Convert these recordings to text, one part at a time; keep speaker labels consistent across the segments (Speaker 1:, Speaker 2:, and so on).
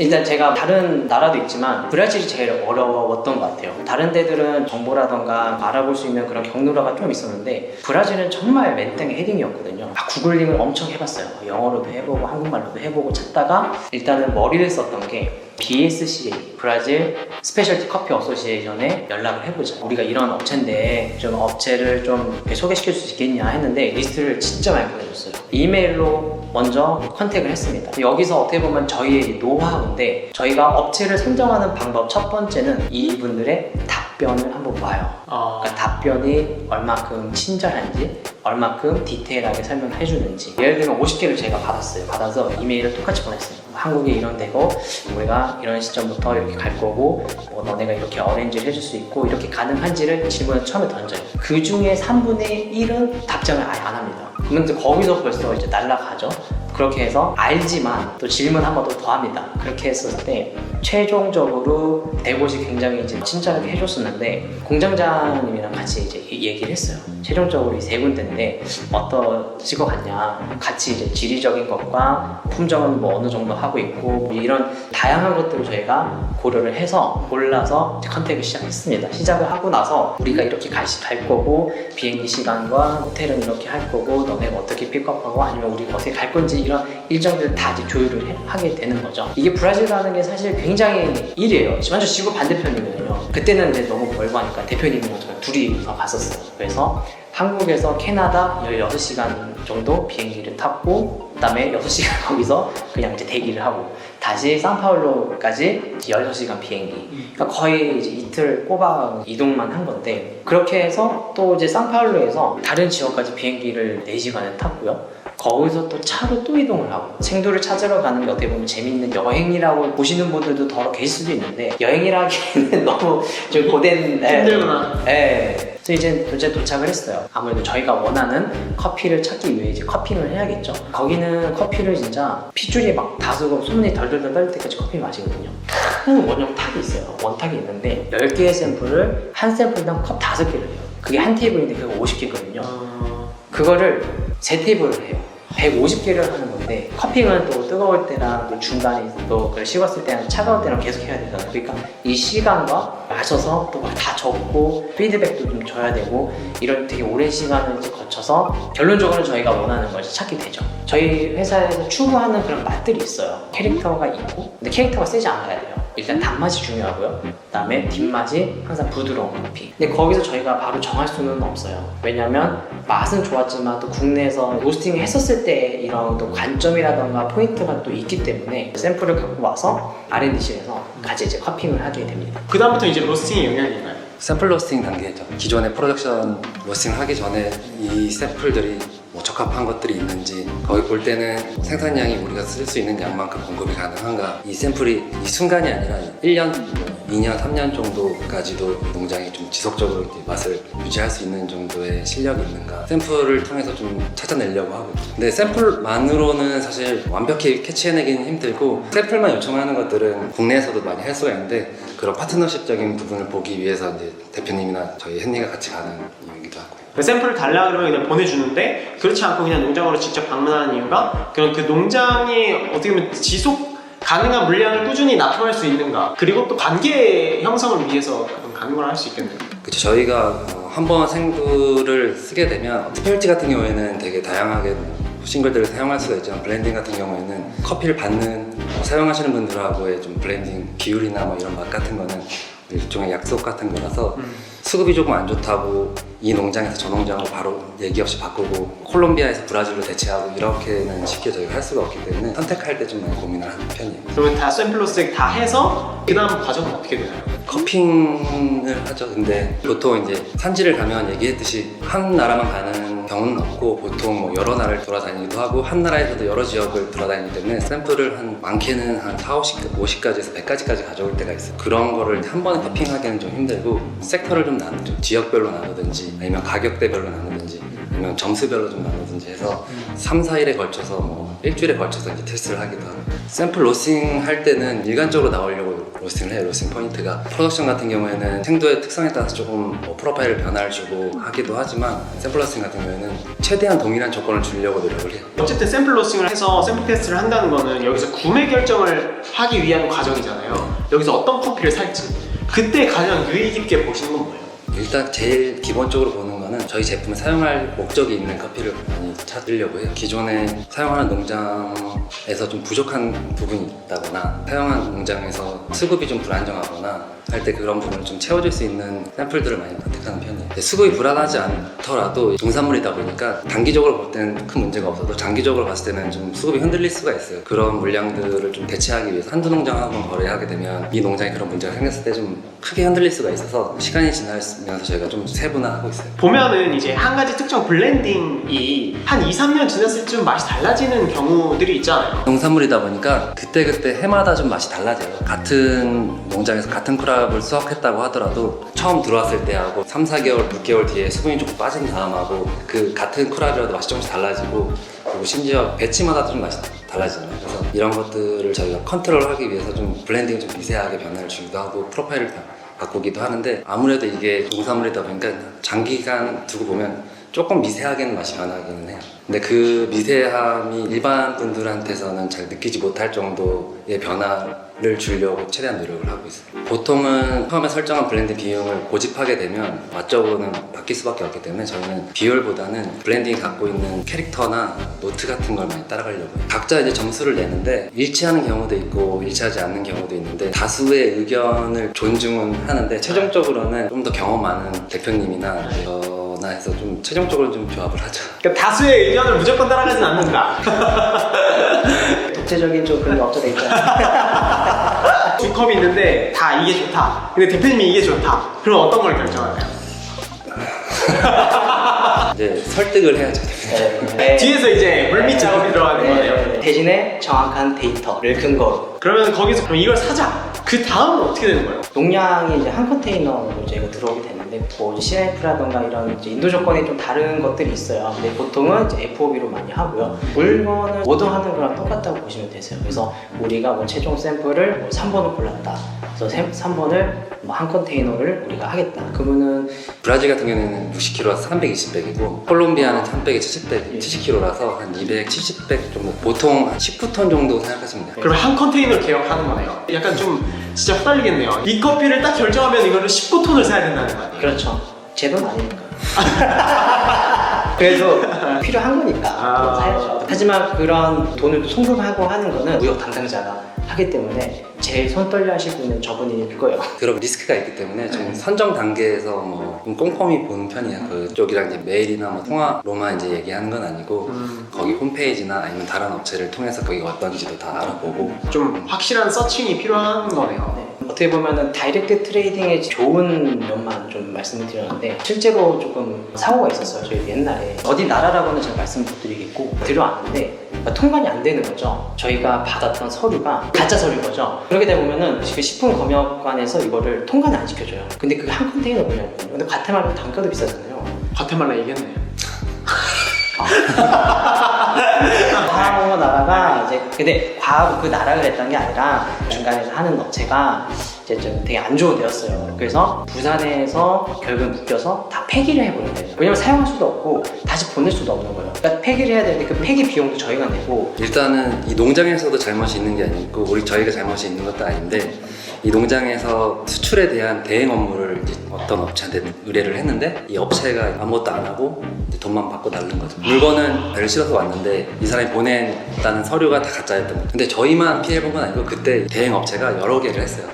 Speaker 1: 일단 제가 다른 나라도 있지만 브라질이 제일 어려웠던 것 같아요. 다른 데들은 정보라던가 알아볼 수 있는 그런 경로라가 좀 있었는데 브라질은 정말 맨땅에 헤딩이었거든요. 막 구글링을 엄청 해봤어요. 영어로도 해보고 한국말로도 해보고 찾다가 일단은 머리를 썼던 게 BSCA 브라질 스페셜티 커피 어소시에이션에 연락을 해보자. 우리가 이런 업체인데 좀 업체를 좀 소개시킬 수 있겠냐 했는데 리스트를 진짜 많이 보내줬어요. 이메일로 먼저 컨택을 했습니다. 여기서 어떻게 보면 저희의 노하우인데 저희가 업체를 선정하는 방법 첫 번째는 이분들의 답변을 한번 봐요.
Speaker 2: 어,
Speaker 1: 그러니까 답변이 얼마큼 친절한지, 얼마큼 디테일하게 설명해 주는지. 예를 들면 50개를 제가 받았어요. 받아서 이메일을 똑같이 보냈어요. 한국에 이런 데고 우리가 이런 시점부터 이렇게 갈 거고 뭐 너네가 이렇게 어레인지를 해줄 수 있고 이렇게 가능한지를 질문을 처음에 던져요. 그 중에 3분의 1은 답장을 아예 안 합니다. 그러면 이제 거기서 벌써 이제 날라가죠. 그렇게 해서 알지만 또 질문 한 번더 합니다. 그렇게 했었을 때 최종적으로 대곳이 굉장히 이제 친절하게 해줬었는데 공장장님이랑 같이 이제 얘기를 했어요. 최종적으로 이 세 군데인데 어떠실 것 같냐. 같이 이제 지리적인 것과 품종은 뭐 어느 정도 하고 있고 뭐 이런 다양한 것들을 저희가 고려를 해서 골라서 컨택을 시작했습니다. 시작을 하고 나서 우리가 이렇게 갈, 시- 갈 거고 비행기 시간과 호텔은 이렇게 할 거고 너네가 어떻게 픽업하고 아니면 우리가 어떻게 갈 건지 이런 일정들을 다 이제 조율을 해- 하게 되는 거죠. 이게 브라질 가는 게 사실 굉장히 일이에요. 완전 지구 반대편이거든요. 그때는 이제 너무 멀고 하니까 대표님이랑 저랑 둘이서 갔었어요. 그래서 한국에서 캐나다 16시간 정도 비행기를 탔고 그다음에 6시간 거기서 그냥 이제 대기를 하고 다시 산파울로까지 16시간 비행기 그러니까 거의 이제 이틀 꼬박 이동만 한 건데 그렇게 해서 또 이제 산파울로에서 다른 지역까지 비행기를 4시간을 탔고요 거기서 또 차로 또 이동을 하고 생두를 찾으러 가는 게 어떻게 보면 재밌는 여행이라고 보시는 분들도 더러 계실 수도 있는데 여행이라기에는 너무 좀 고된 예,
Speaker 2: 힘들구나.
Speaker 1: 예. 그래서 이제 이제 도착을 했어요. 아무래도 저희가 원하는 커피를 찾기 위해 이제 커피를 해야겠죠. 거기는 커피를 진짜 핏줄이 막 다수고 소문이 덜덜덜 떨 때까지 커피 마시거든요. 큰 원형 탁이 있어요. 원탁이 있는데 10개의 샘플을 한 샘플당 컵 5개를 해요. 그게 한 테이블인데 그게 50개거든요.
Speaker 2: 어,
Speaker 1: 그거를 세 테이블을 해요. 150개를 하는 건데 커피는 또 뜨거울 때랑 또 중간에 또 식었을 때랑 차가울 때랑 계속 해야 되잖아요. 그러니까 이 시간과 마셔서 또막다 적고 피드백도 좀 줘야 되고 이런 되게 오랜 시간을 거쳐서 결론적으로 저희가 원하는 걸 찾게 되죠. 저희 회사에서 추구하는 그런 맛들이 있어요. 캐릭터가 있고 근데 캐릭터가 세지 않아야 돼요. 일단 단맛이 중요하고요. 그다음에 뒷맛이 항상 부드러운 커피. 근데 거기서 저희가 바로 정할 수는 없어요. 왜냐면 맛은 좋았지만 또 국내에서 로스팅 했었을 때 이런 또 관점이라던가 포인트가 또 있기 때문에 샘플을 갖고 와서 R&D실에서 같이 이제 커핑을 하게 됩니다.
Speaker 2: 그 다음부터 이제 로스팅의 영향인가요?
Speaker 3: 샘플 로스팅 단계죠. 기존의 프로덕션 로스팅 하기 전에 이 샘플들이 뭐 적합한 것들이 있는지 거기 볼 때는 생산량이 우리가 쓸 수 있는 양만큼 공급이 가능한가 이 샘플이 이 순간이 아니라 1년, 2년, 3년 정도까지도 농장이 좀 지속적으로 맛을 유지할 수 있는 정도의 실력이 있는가 샘플을 통해서 좀 찾아내려고 하고 있죠. 근데 샘플만으로는 사실 완벽히 캐치해내기는 힘들고 샘플만 요청하는 것들은 국내에서도 많이 할 수가 있는데 그런 파트너십적인 부분을 보기 위해서 이제 대표님이나 저희 헨리가 같이 가는 이유이기도 하고요.
Speaker 2: 그 샘플을 달라 그러면 그냥 보내주는데 그렇지 않고 그냥 농장으로 직접 방문하는 이유가 그런 그 농장이 어떻게 보면 지속 가능한 물량을 꾸준히 납품할 수 있는가 그리고 또 관계 형성을 위해서 그런 걸할수 있겠네요.
Speaker 3: 그렇죠. 저희가 한번 생두를 쓰게 되면 특별지 같은 경우에는 되게 다양하게 싱글들을 사용할 수가 있지만 블렌딩 같은 경우에는 커피를 받는 어, 사용하시는 분들하고의 좀 블렌딩 비율이나 뭐 이런 맛 같은 거는 일종의 약속 같은 거라서 수급이 조금 안 좋다고 이 농장에서 저 농장으로 바로 얘기 없이 바꾸고 콜롬비아에서 브라질로 대체하고 이렇게는 쉽게 저희가 할 수가 없기 때문에 선택할 때 좀 많이 고민을 하는 편이에요.
Speaker 2: 그러면 다 샘플 로스팅 다 해서 그 다음 과정은 어떻게 되나요?
Speaker 3: 커핑을 하죠. 근데 보통 이제 산지를 가면 얘기했듯이 한 나라만 가는 경우는 없고 보통 뭐 여러 나라를 돌아다니기도 하고 한 나라에서도 여러 지역을 돌아다니기 때문에 샘플을 한 많게는 한 4, 50, 50가지에서 100가지까지 가져올 때가 있어요. 그런 거를 한 번에 커핑하기는 좀 힘들고 섹터를 좀 나누죠. 지역별로 나누든지 아니면 가격대별로 나누든지 아니면 점수별로 좀 나누든지 해서 3, 4일에 걸쳐서 뭐 일주일에 걸쳐서 이제 테스트를 하기도 하고 샘플 로싱 할 때는 일관적으로 나오려고 로스팅을 해요. 로스팅 포인트가 프로덕션 같은 경우에는 생도의 특성에 따라서 조금 뭐 프로파일을 변화를 주고 하기도 하지만 샘플 로스팅 같은 경우에는 최대한 동일한 조건을 주려고 노력을 해요.
Speaker 2: 어쨌든 샘플 로싱을 해서 샘플 테스트를 한다는 거는 여기서 구매 결정을 하기 위한 과정이잖아요. 여기서 어떤 커피를 살지 그때 가장 유의 깊게 보시는 건 뭐예요?
Speaker 3: 일단 제일 기본적으로 보는 거는 저희 제품을 사용할 목적이 있는 커피를 많이 찾으려고 해요. 기존에 사용하는 농장에서 좀 부족한 부분이 있다거나 사용한 농장에서 수급이 좀 불안정하거나 할 때 그런 부분을 좀 채워줄 수 있는 샘플들을 많이 선택하는 편이에요. 수급이 불안하지 않더라도 농산물이다 보니까 단기적으로 볼 때는 큰 문제가 없어도 장기적으로 봤을 때는 좀 수급이 흔들릴 수가 있어요. 그런 물량들을 좀 대체하기 위해서 한두 농장하고 거래하게 되면 이 농장에 그런 문제가 생겼을 때 좀 크게 흔들릴 수가 있어서 시간이 지나면서 저희가 좀 세분화하고 있어요.
Speaker 2: 보면은 이제 한 가지 특정 블렌딩이 한 2, 3년 지났을 쯤 맛이 달라지는 경우들이 있잖아요.
Speaker 3: 농산물이다 보니까 그때그때 해마다 좀 맛이 달라져요. 같은 농장에서 같은 크 랍을 수확했다고 하더라도 처음 들어왔을 때하고 3, 4개월, 6개월 뒤에 수분이 조금 빠진 다음하고 그 같은 크랍이라도 맛이 조금씩 달라지고 그리고 심지어 배치마다도 좀 맛이 달라지잖아요. 그래서 이런 것들을 저희가 컨트롤하기 위해서 좀 블렌딩을 좀 미세하게 변화를 주기도 하고 프로파일을 바- 바꾸기도 하는데 아무래도 이게 농산물이다 보니까 장기간 두고 보면 조금 미세하게는 맛이 변하기는 해요. 근데 그 미세함이 일반 분들한테서는 잘 느끼지 못할 정도의 변화 를 주려고 최대한 노력을 하고 있어요. 보통은 처음에 설정한 블렌딩 비용을 고집하게 되면 맛적으로는 바뀔 수밖에 없기 때문에 저희는 비율보다는 블렌딩이 갖고 있는 캐릭터나 노트 같은 걸 많이 따라가려고 해요. 각자 이제 점수를 내는데 일치하는 경우도 있고 일치하지 않는 경우도 있는데 다수의 의견을 존중은 하는데 최종적으로는 좀 더 경험 많은 대표님이나 저나 해서 좀 최종적으로 좀 조합을 하죠.
Speaker 2: 그러니까 다수의 의견을 무조건 따라가진 않는다.
Speaker 1: 독재적인 좀 그런 게 없어져 있잖아요.
Speaker 2: 두 컵이 있는데 다 이게 좋다. 근데 대표님이 이게 좋다. 그럼 어떤 걸 결정할까요?
Speaker 3: 이제 설득을 해야죠.
Speaker 1: 네.
Speaker 2: 뒤에서 이제 물밑 작업이 들어가는 거네요.
Speaker 1: 네. 대신에 정확한 데이터를 근거로
Speaker 2: 그러면 거기서 그럼 이걸 사자. 그 다음은 어떻게 되는 거예요?
Speaker 1: 용량이 이제 한 컨테이너로 저희가 들어오게 됐는데 뭐 이제 CIF라던가 이런 이제 인도 조건이 좀 다른 것들이 있어요. 근데 보통은 이제 FOB로 많이 하고요. 물건을 오더하는 거랑 똑같다고 보시면 되세요. 그래서 우리가 뭐 최종 샘플을 뭐 3번을 골랐다. 그래서 3번을 뭐 한 컨테이너를 우리가 하겠다. 그러면은
Speaker 3: 브라질 같은 경우에는 60kg라서 320백이고 콜롬비아는 300에 70백, 70kg라서 한 270백 정도 보통 한 19톤 정도 생각하시면 돼요.
Speaker 2: 그럼 한 컨테이너를 계약하는 거네요. 약간 좀 진짜 헷갈리겠네요. 이 커피를 딱 결정하면 이거를 19톤을 사야 된다는 거 아니에요?
Speaker 1: 그렇죠. 제돈 아니니까. 그래 도 필요한 거니까
Speaker 2: 아.
Speaker 1: 사야죠. 하지만 그런 돈을 또 송금하고 하는 거는 무역 담당자가 하기 때문에 제일 손 떨려 하실 분은 저분일 거예요.
Speaker 3: 그런 리스크가 있기 때문에 좀 선정 단계에서 뭐 좀 꼼꼼히 보는 편이에요. 그쪽이랑 이제 메일이나 뭐 통화로만 이제 얘기하는 건 아니고
Speaker 2: 음,
Speaker 3: 거기 홈페이지나 아니면 다른 업체를 통해서 거기가 어떤지도 다 알아보고
Speaker 2: 좀 확실한 서칭이 필요한 거네요.
Speaker 1: 네. 어떻게 보면은 다이렉트 트레이딩의 좋은 면만 좀 말씀을 드렸는데 실제로 조금 사고가 있었어요. 저희 옛날에 어디 나라라고는 제가 말씀 못 드리겠고 들어왔는데 그러니까 통관이 안 되는 거죠. 저희가 받았던 서류가 가짜 서류인 거죠. 그렇게 되보면은 그 식품 검역관에서 이거를 통관을 안 시켜줘요. 근데 그게 한 컨테이너 분량이거든요. 근데 과테말라 단가도 비싸잖아요.
Speaker 2: 과테말라 얘기했네요.
Speaker 1: 과거 나라가 이제 근데 과거 그 나라가 됐던 게 아니라 중간에서 하는 업체가 이제 좀 되게 안 좋은 데였어요. 그래서 부산에서 결국 묶여서 다 폐기를 해버려야 돼요. 왜냐면 사용할 수도 없고 다시 보낼 수도 없는 거예요. 그러니까 폐기를 해야 되는데 그 폐기 비용도 저희가 내고
Speaker 3: 일단은 이 농장에서도 잘못이 있는 게 아니고 우리 저희가 잘못이 있는 것도 아닌데 이 농장에서 수출에 대한 대행 업무를 이제 어떤 업체한테 의뢰를 했는데 이 업체가 아무것도 안 하고 이제 돈만 받고 날른 거죠. 물건은 배를 실어서 왔는데 이 사람이 보냈다는 서류가 다 가짜였던 거예요. 근데 저희만 피해 본 건 아니고 그때 대행 업체가 여러 개를 했어요.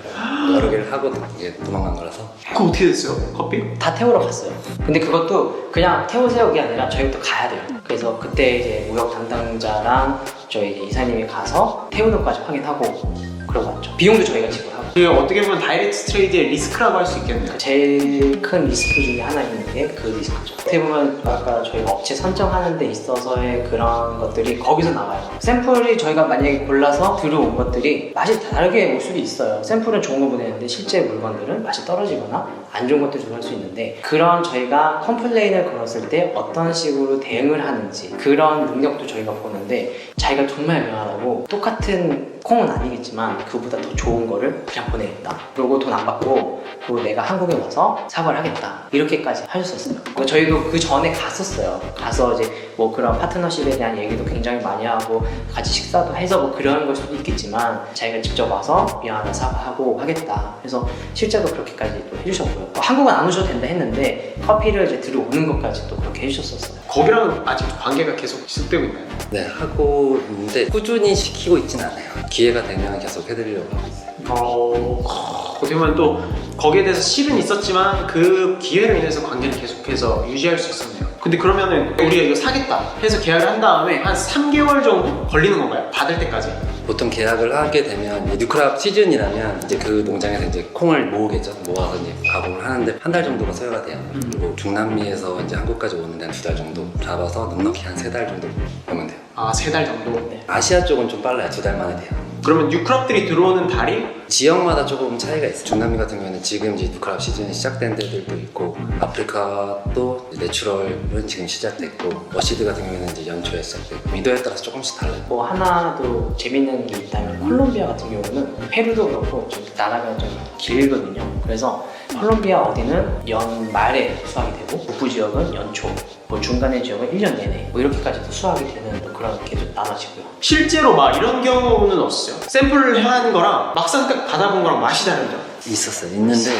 Speaker 3: 여러 개를 하고 이게 도망간 거라서
Speaker 2: 그거 어떻게 됐어요? 커피?
Speaker 1: 다 태우러 갔어요. 근데 그것도 그냥 태우세요 그게 아니라 저희부터 가야 돼요. 그래서 그때 이제 무역 담당자랑 저희 이사님이 가서 태우는 것까지 확인하고 그러고 왔죠. 비용도 저희가 지불하고.
Speaker 2: 그 어떻게 보면 다이렉트 트레이드의 리스크라고 할 수 있겠네요.
Speaker 1: 제일 큰 리스크 중에 하나 있는 게 그 리스크죠. 어떻게 보면 아까 저희가 업체 선정하는 데 있어서의 그런 것들이 거기서 나와요. 샘플이 저희가 만약에 골라서 들어온 것들이 맛이 다르게 올 수도 있어요. 샘플은 좋은 거 보내는데 실제 물건들은 맛이 떨어지거나 안 좋은 것들이 들어올 수 있는데 그런 저희가 컴플레인을 걸었을 때 어떤 식으로 대응을 하는지 그런 능력도 저희가 보는데 자기가 정말 미안하고 똑같은 콩은 아니겠지만 그보다 더 좋은 거를 그냥 보내겠다. 그리고 돈 안 받고 그리고 내가 한국에 와서 사과를 하겠다. 이렇게까지 하셨었어요. 그리고 저희도 그 전에 갔었어요. 가서 이제 뭐 그런 파트너십에 대한 얘기도 굉장히 많이 하고 같이 식사도 해서 뭐 그런 걸 수도 있겠지만 자기가 직접 와서 미안하다 사과하고 하겠다. 그래서 실제로 그렇게까지 또 해주셨고요. 뭐 한국은 안 오셔도 된다 했는데 커피를 이제 들어오는 것까지 또 그렇게 해주셨었어요.
Speaker 2: 거기랑은 아직도 관계가 계속 지속되고 있나요?
Speaker 3: 네 하고 있는데 꾸준히 시키고 있진 않아요. 기회가 되면 계속 해드리려고 하고 있어요.
Speaker 2: 어, 어떻게 보면 또 거기에 대해서 실은 있었지만 그 기회로 인해서 관계를 계속해서 유지할 수 있었네요. 근데 그러면은 우리가 이거 사겠다 해서 계약을 한 다음에 한 3개월 정도 걸리는 건가요? 받을 때까지?
Speaker 3: 보통 계약을 하게 되면 이제 뉴크랍 시즌이라면 이제 그 농장에서 이제 콩을 모으겠죠. 모아서 이제 가공을 하는데 한 달 정도가 소요가 돼요. 그리고 중남미에서 이제 한국까지 오는데 한 두 달 정도 잡아서 넉넉히 한 세 달 정도 오면 돼요.
Speaker 2: 아, 세 달 정도?
Speaker 1: 네.
Speaker 3: 아시아 쪽은 좀 빨라요. 두 달 만에 돼요.
Speaker 2: 그러면 뉴크랍들이 들어오는 달이
Speaker 3: 지역마다 조금 차이가 있어요. 중남미 같은 경우에는 지금 이제 뉴크랍 시즌이 시작된 데들도 있고 아프리카도 이제 내추럴은 지금 시작됐고 워시드 같은 경우에는 이제 연초에 시작됐고 미도에 따라서 조금씩 달라요.
Speaker 1: 뭐 하나 더 재밌는 게 있다면 콜롬비아 같은 경우는 페루도 그렇고 좀 나라가 좀 길거든요. 그래서 콜롬비아 어디는 연 말에 수확이 되고 북부 지역은 연초, 뭐 중간의 지역은 1년 내내 뭐 이렇게까지도 수확이 되는 또 그런 게 좀 나눠지고요.
Speaker 2: 실제로 막 이런 경우는 없어요. 샘플을 한 거랑 막상 딱 받아본 거랑 맛이 다르죠.
Speaker 3: 있었어요. 있는데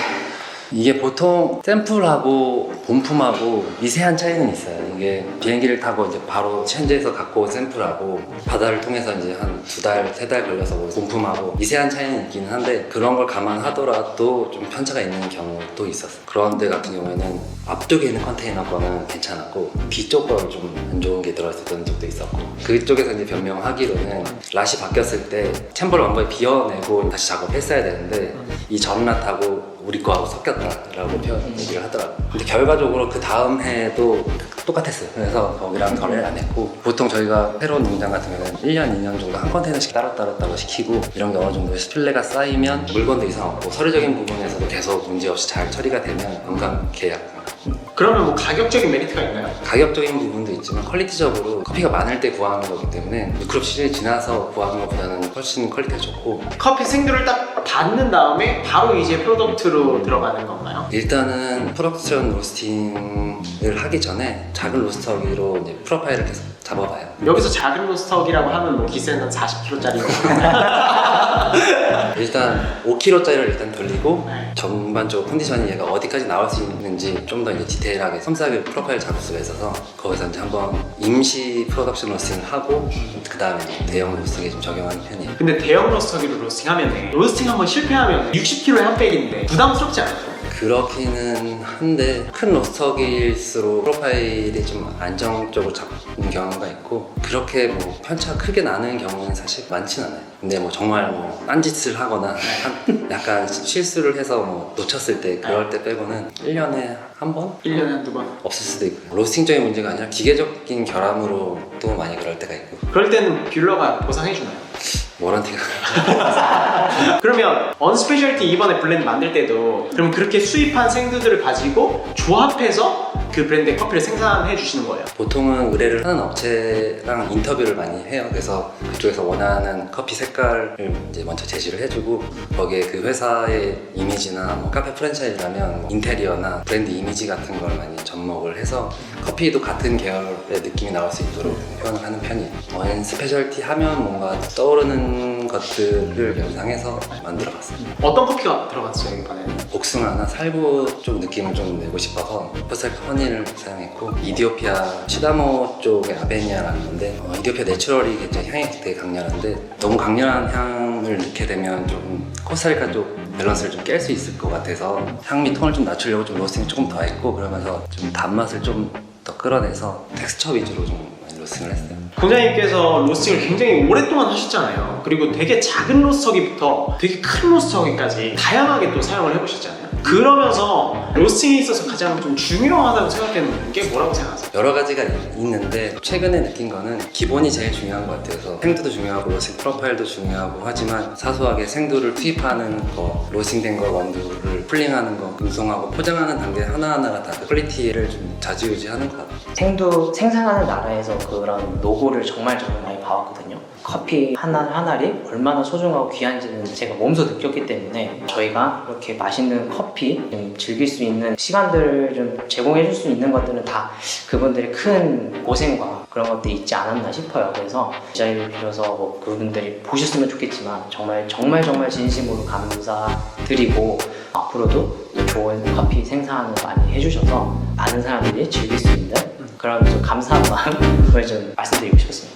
Speaker 3: 이게 보통 샘플하고 본품하고 미세한 차이는 있어요. 이게 비행기를 타고 이제 바로 현지에서 갖고 온 샘플하고 바다를 통해서 이제 한 두 달, 세 달 걸려서 뭐 본품하고 미세한 차이는 있기는 한데 그런 걸 감안하더라도 좀 편차가 있는 경우도 있었어요. 그런 데 같은 경우에는 앞쪽에 있는 컨테이너 거는 괜찮았고 뒤쪽 건좀안 좋은 게 들어있었던 적도 있었고 그쪽에서 이제 변명하기로는 랏이 바뀌었을 때 챔버를 완전히 비워내고 다시 작업했어야 되는데 이전 랏하고 우리 거하고 섞였다라고 표현 얘기를 하더라고요. 근데 결과적으로 그 다음 해도 똑같았어요. 그래서 거기랑 거래를 안 했고 보통 저희가 새로운 농장 같은 경우는 1년, 2년 정도 한 컨테이너씩 따로따로 따로 시키고 이런 게 어느 정도 신뢰가 쌓이면 물건도 이상 없고 서류적인 부분에서도 계속 문제없이 잘 처리가 되면 건강 계약
Speaker 2: 그러면 뭐 가격적인 메리트가 있나요?
Speaker 3: 가격적인 부분도 있지만 퀄리티적으로 커피가 많을 때 구하는 거기 때문에 미크롭 시즌이 지나서 구하는 것보다는 훨씬 퀄리티가 좋고
Speaker 2: 커피 생두를 딱 받는 다음에 바로 이제 프로덕트로 들어가는 건가요?
Speaker 3: 일단은 프로덕션 로스팅을 하기 전에 작은 로스터기로 이제 프로파일을 계속 잡아봐요.
Speaker 2: 여기서 작은 로스터기라고 하면 뭐 기세는 한 40kg짜리
Speaker 3: 일단 5kg짜리를 일단 돌리고
Speaker 2: 네.
Speaker 3: 전반적으로 컨디션이 얘가 어디까지 나올 수 있는지 좀 더 이제 디테일하게 섬세하게 프로파일 잡을 수가 있어서 거기서 이제 한번 임시 프로덕션 로스팅을 하고 그 다음에 대형 로스팅에 좀 적용하는 편이에요.
Speaker 2: 근데 대형 로스터기로 로스팅하면 로스팅 한번 실패하면 60kg의 한 백인데 부담스럽지 않아요?
Speaker 3: 그렇기는 한데 큰 로스터기일수록 프로파일이 좀 안정적으로 잡는 경우가 있고 그렇게 뭐 편차가 크게 나는 경우는 사실 많진 않아요 근데 뭐 정말 뭐 딴짓을 하거나 한- 약간 실수를 해서 뭐 놓쳤을 때 그럴 때 빼고는 1년에 한 번?
Speaker 2: 1년에 한두 번
Speaker 3: 없을 수도 있고 로스팅적인 문제가 아니라 기계적인 결함으로 또 많이 그럴 때가 있고
Speaker 2: 그럴 때는 뷰러가 보상해주나요?
Speaker 3: 워런티가
Speaker 2: 그러면 언스페셜티 이번에 블렌드 만들 때도 그럼 그렇게 수입한 생두들을 가지고 조합해서 그 브랜드의 커피를 생산해 주시는 거예요?
Speaker 3: 보통은 의뢰를 하는 업체랑 인터뷰를 많이 해요. 그래서 그쪽에서 원하는 커피 색깔을 이제 먼저 제시를 해주고 거기에 그 회사의 이미지나 뭐 카페 프랜차이즈라면 뭐 인테리어나 브랜드 이미지 같은 걸 많이 접목을 해서 커피도 같은 계열의 느낌이 나올 수 있도록 표현을 하는 편이에요. 원 스페셜티 하면 뭔가 떠오르는 것들을 연상해서 만들어봤어요.
Speaker 2: 어떤 커피가 들어갔어요 이번에는?
Speaker 3: 복숭아나 살구 쪽 느낌을 좀 내고 싶어서 퍼셀카 허니 를 사용했고 이디오피아 시다모 쪽의 아베니아라는 건데 어, 이디오피아 내추럴이 굉장히 향이 되게 강렬한데 너무 강렬한 향을 넣게 되면 조금 코스타리카 쪽 밸런스를 좀 깰 수 있을 것 같아서 향미 톤을 좀 낮추려고 좀 로스팅을 조금 더 했고 그러면서 좀 단맛을 좀 더 끌어내서 텍스처 위주로 좀 많이 로스팅을 했어요.
Speaker 2: 공장님께서 로스팅을 굉장히 오랫동안 하셨잖아요. 그리고 되게 작은 로스터기부터 되게 큰 로스터기까지 다양하게 또 사용을 해보셨잖아요 그러면서 로스팅에 있어서 가장 좀 중요하다고 생각되는 게 뭐라고 생각하세요?
Speaker 3: 여러 가지가 있는데 최근에 느낀 거는 기본이 제일 중요한 것 같아서 생두도 중요하고 로스팅 프로파일도 중요하고 하지만 사소하게 생두를 투입하는 거 로스팅된 거 원두를 풀링하는 거 운송하고 포장하는 단계 하나하나가 다그 퀄리티를 좀 좌지우지하는 것 같아요
Speaker 1: 생두 생산하는 나라에서 그런 노고를 정말 정말 많이 봐왔거든요. 커피 하나 하나리 얼마나 소중하고 귀한지는 제가 몸소 느꼈기 때문에 저희가 이렇게 맛있는 커피 좀 즐길 수 있는 시간들을 좀 제공해 줄 수 있는 것들은 다 그분들의 큰 고생과 그런 것들이 있지 않았나 싶어요. 그래서 이 자리를 빌어서 뭐 그분들이 보셨으면 좋겠지만 정말 정말 정말 진심으로 감사드리고 앞으로도 또 좋은 커피 생산을 많이 해주셔서 많은 사람들이 즐길 수 있는 그런 좀 감사한 마음을 좀 말씀드리고 싶습니다.